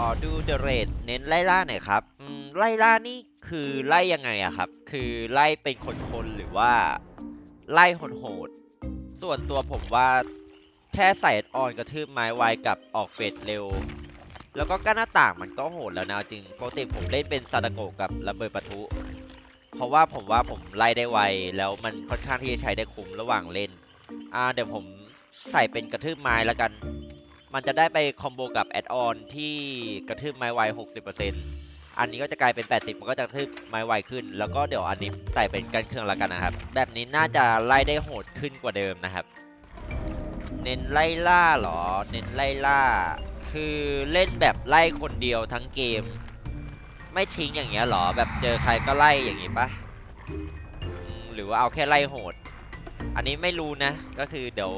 ขอดูเดเรทเน้นไล่ล่าหน่อยครับไล่ล่านี่คือไล่ยังไงอะครับ คือไล่เป็นคนๆหรือว่า ไล่โหดๆส่วนตัวผมว่าแค่ใส่ออนกระทืบไม้ไวกับออกเฟดเร็ว แล้วก็กั้นหน้าต่างมันก็โหดแล้วนะจริงปกติผมเล่นเป็นซาตาโกกับระเบิดปะทุ เพราะว่าผมว่าผมไล่ได้ไวแล้วมันค่อนข้างที่จะใช้ได้คุ้มระหว่างเล่นอ่าเดี๋ยวผมใส่เป็นกระทืบไม้แล้วกัน มันจะได้ไปคอมโบกับแอดออนที่กระทืบไม้ไว60%อันนี้ก็จะกลายเป็น 80 มันก็จะกระทืบไม้ไวขึ้น แล้วก็เดี๋ยวอันนี้ใส่เป็นกันเครื่องแล้วกันนะครับ แบบนี้น่าจะไล่ได้โหดขึ้นกว่าเดิมนะครับ เน้นไล่ล่าเหรอ เน้นไล่ล่า คือเล่นแบบไล่คนเดียวทั้งเกม ไม่ทิ้งอย่างเงี้ยเหรอ แบบเจอใครก็ไล่อย่างงี้ปะหรือว่าเอาแค่ไล่โหด อันนี้ไม่รู้นะ ก็คือเดี๋ยว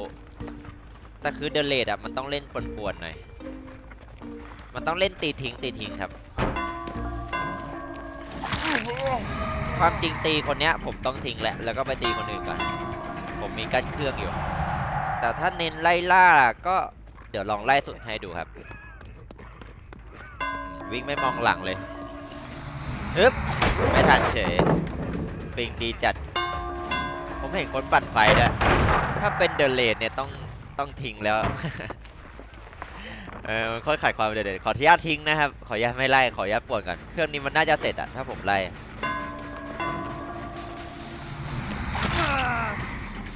แต่คือเดเลดอะมันต้องเล่นปวนๆหน่อย มันต้องเล่นตีทิ้งตีทิ้งครับ ความจริงตีคนเนี้ยผมต้องทิ้งแหละ แล้วก็ไปตีคนอื่นก่อน ผมมีกั้นเครื่องอยู่ แต่ถ้าเน้นไล่ล่าก็เดี๋ยวลองไล่สุดให้ดูครับ วิ่งไม่มองหลังเลยฮึบไม่ทันเฉย ปิงดีจัด ผมเห็นคนปั่นไฟด้วยถ้าเป็นเดเลดเนี่ยต้อง ต้องทิ้งแล้ว เออมันค่อยขาดความเดเลดขออนุญาตทิ้งนะครับ ขออนุญาตไม่ไล่ ขออนุญาตปวดก่อน เครื่องนี้มันน่าจะเสร็จอะถ้าผมไล่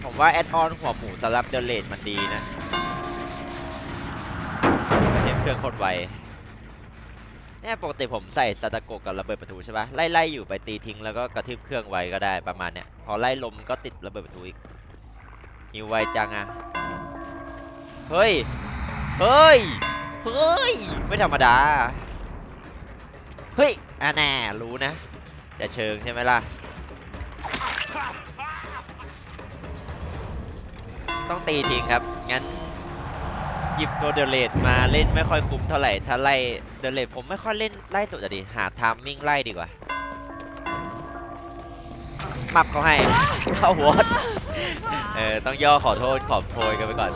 ผมว่าแอดออนหัวหมูสำหรับเดลเลดมันดีนะเห็นเครื่องโคตรไวเนี่ยปกติผมใส่สตาโกกับระเบิดประตูใช่ปะไล่ไล่อยู่ไปตีทิ้งแล้วก็กระทืบเครื่องไว้ก็ได้ประมาณเนี้ยพอไล่ลมก็ติดระเบิดประตูอีกหิวไวจังอะ เฮ้ย เฮ้ย เฮ้ย ไม่ธรรมดา เฮ้ยอะแน่รู้นะ จะเชิงใช่ไหมล่ะ ต้องตีทิ้งครับ งั้น หยิบตัวเดเลดมาเล่นไม่ค่อยคุ้มเท่าไหร่ ถ้าไล่เดเลดผมไม่ค่อยเล่นไล่สุดอะดิ หาทามมิ่งไล่ดีกว่ามับเขาให้เข้าหัวเออ ต้องย่อขอโทษขอโพยกันไปก่อน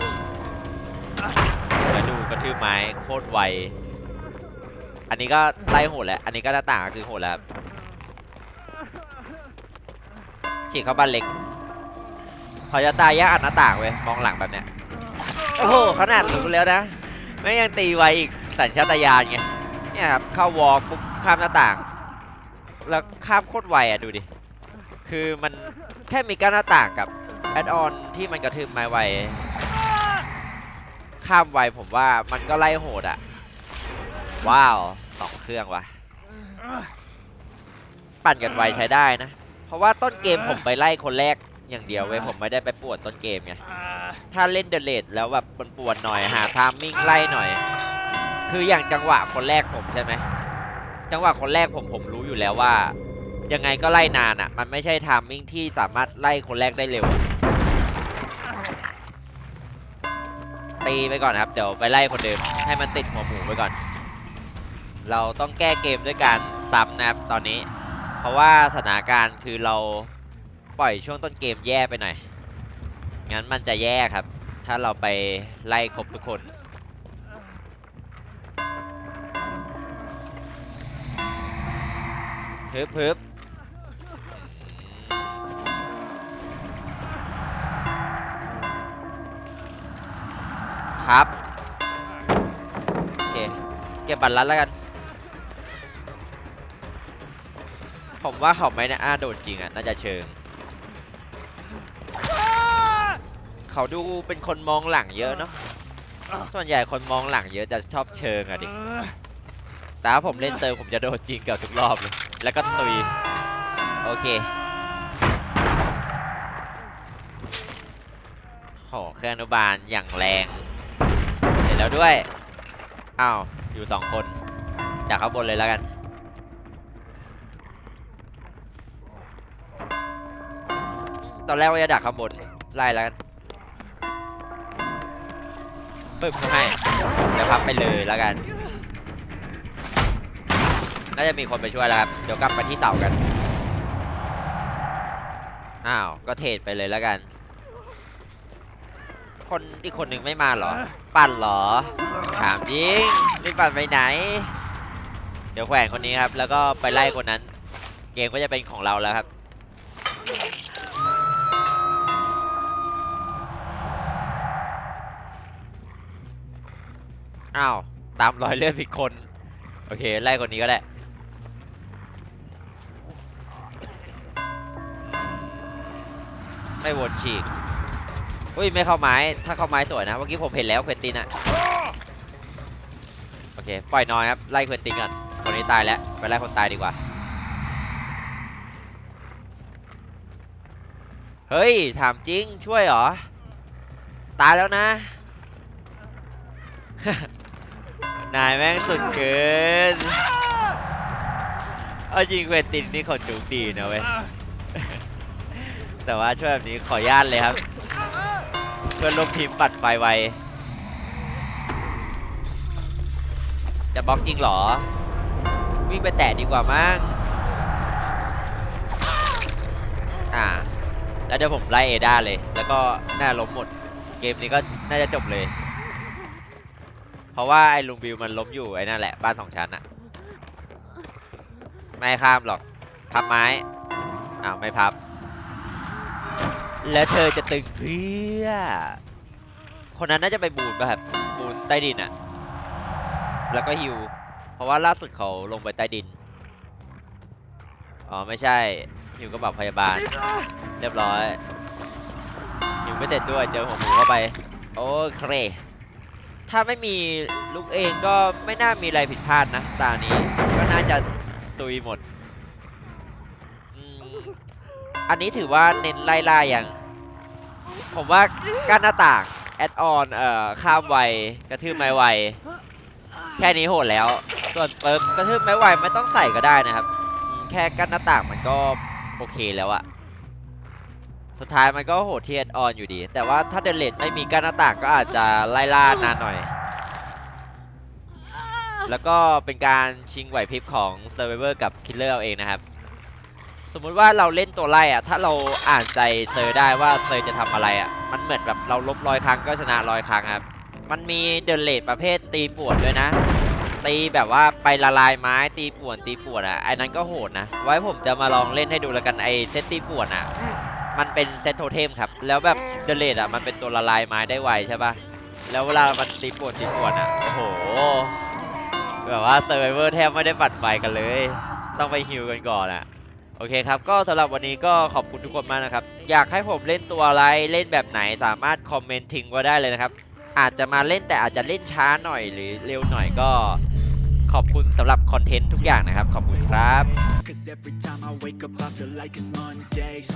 ดูกระทืบไม้โคตรไว อันนี้ก็ไล่โหดแล้ว อันนี้ก็หน้าต่างก็คือโหดแล้วฉีกเข้าบ้านเล็กขอจะตายยากอัดหน้าต่างเว้ยมองหลังแบบเนี้ย โอ้โหขนาดรู้แล้วนะไม่ยังตีไวอีกสัญชาตญาณไงเนี่ยครับเข้าวอลปุ๊บข้ามหน้าต่าง แล้วข้ามโคตรไวอะดูดิ คือมันแค่มีกั้นหน้าต่างกับแอดออนที่มันกระทืบไม้ไว ข้ามไวผมว่ามันก็ไล่โหดอะว้าวสองเครื่องวะปั่นกันไวใช้ได้นะ เพราะว่าต้นเกมผมไปไล่คนแรกอย่างเดียวเว้ยผมไม่ได้ไปปวดต้นเกมไงถ้าเล่นเดเลดแล้วแบบมันปวดหน่อยหาทามมิ่งไล่หน่อย คืออย่างจังหวะคนแรกผมใช่ไหมจังหวะคนแรกผมผมรู้อยู่แล้วว่า ยังไงก็ไล่นานอะ่ะ มันไม่ใช่ทามมิ่งที่สามารถไล่คนแรกได้เร็ว ตีไปก่อนครับ เดี๋ยวไปไล่คนเดิมให้มันติดหัวหมูไปก่อน เราต้องแก้เกมด้วยการซ้ำนะครับตอนนี้ เพราะว่าสถานการณ์คือเราปล่อยช่วงต้นเกมแย่ไปหน่อย งั้นมันจะแย่ครับ ถ้าเราไปไล่ครบทุกคนฮึบฮึบ ครับ โอเค เก็บบัตรลัดแล้วกัน ผมว่าเขาไม่น่าโดดจริงอะ น่าจะเชิง เขาดูเป็นคนมองหลังเยอะเนาะ ส่วนใหญ่คนมองหลังเยอะจะชอบเชิงอะดิแต่ถ้าผมเล่นเติมผมจะโดดจริงเกับทุกรอบเลย แล้วก็ตุย โอเคโหเครื่องอนุบาลอย่างแรง แล้วด้วย อ้าว อยู่สองคน จากข้างบนเลยแล้วกัน ตอนแรกว่าจะดักข้างบน ไล่แล้วกันปึ๊บเขาให้เดี๋ยวพับไปเลยแล้วกัน น่าจะมีคนไปช่วยแล้วครับ เดี๋ยวกลับไปที่เสากัน อ้าว ก็เทรดไปเลยแล้วกัน คนอีกคนหนึ่งไม่มาเหรอ ปั่นเหรอ ถามจริงนี่ปั่นไปไหน เดี๋ยวแขวนคนนี้ครับ แล้วก็ไปไล่คนนั้น เกมก็จะเป็นของเราแล้วครับอ้าวตามรอยเลือดผิดคน โอเค ไล่คนนี้ก็ได้ไม่วนฉีก อุ้ยไม่เข้าไม้ ถ้าเข้าไม้สวยนะ เมื่อกี้ผมเห็นแล้วเควินตินอะโอเค ปล่อยน้อยครับ ไล่เควินตินก่อน คนนี้ตายแล้ว ไปไล่คนตายดีกว่า เฮ้ย ถามจริง ช่วยเหรอ ตายแล้วนะ นายแม่งสุดเกิน เอาจริงเควินตินนี่เขาจูงดีนะเว้ย แต่ว่าช่วยแบบนี้ขออนุญาตเลยครับ พื่อนร่วมทีมปัดไฟไว จะบล็อกจริงเหรอ วิ่งไปแตะดีกว่ามั้ง อ่า แล้วเดี๋ยวผมไล่เอด้าเลย แล้วก็น่าล้มหมด เกมนี้ก็น่าจะจบเลย เพราะว่าไอ้ลุงบิวมันล้มอยู่ไอ้นั่นแหละ บ้านสองชั้นอะไม่ข้ามหรอก พับไม้ อ้าวไม่พับ แล้วเธอจะตึงเพื่อ คนนั้นน่าจะไปบูนป่ะครับบูนใต้ดินอะแล้วก็ฮิว เพราะว่าล่าสุดเขาลงไปใต้ดิน อ๋อไม่ใช่ฮิวก็บอกพยาบาล เรียบร้อยฮิวไม่เสร็จด้วยเจอหัวหมูเข้าไป โอเค ถ้าไม่มีลูกเองก็ไม่น่ามีอะไรผิดพลาดนะ ตานี้ก็น่าจะตุยหมด อันนี้ถือว่าเน้นไล่ล่าอย่าง ผมว่ากั้นหน้าต่าง แอดออน เอ่อ ข้ามไว กระทืบไม้ไว แค่นี้โหดแล้ว ส่วนเปิร์กกระทืบไม้ไวไม่ต้องใส่ก็ได้นะครับ แค่กั้นหน้าต่างมันก็โอเคแล้วอะสุดท้ายมันก็โหดที่แอดออนอยู่ดี แต่ว่าถ้าเดลเลตไม่มีกั้นหน้าต่างก็อาจจะไล่ล่านานหน่อย แล้วก็เป็นการชิงไหวพริบของ Survivor กับ Killer เอาเองนะครับ มมุติว่าเราเล่นตัวไล่อะถ้าเราอ่านใจเซอร์ได้ว่าเซอร์จะทำอะไรอะมันเหมือนแบบเราลบร้อยครั้งก็ชนะร้อยครั้งครับมันมีเดลเลตประเภทตีปวนด้วยนะ ตีแบบว่าไปละลายไม้ตีปวนตีปวนอะไอ้นั้นก็โหดนะ ไว้ผมจะมาลองเล่นให้ดูแล้วกันไอ้เซตตีปวนอะมันเป็นเซตโทเทมครับ แล้วแบบเดเลตอะมันเป็นตัวละลายไม้ได้ไวใช่ปะแล้วเวลามันตีปวนตีปวนอะโอ้โห แบบว่าเซอร์ไ o เวอร์แทบไม่ได้ปัดไฟกันเลย ต้องไปฮิวกันก่อนอะ โอเคครับ ก็สำหรับวันนี้ก็ขอบคุณทุกคนมากนะครับ อยากให้ผมเล่นตัวอะไรเล่นแบบไหนสามารถคอมเมนต์ทิ้งไว้ได้เลยนะครับ อาจจะมาเล่นแต่อาจจะเล่นช้าหน่อยหรือเร็วหน่อยก็ขอบคุณสำหรับคอนเทนต์ทุกอย่างนะครับ ขอบคุณครับ Cause every time I wake up I feel like it's Monday So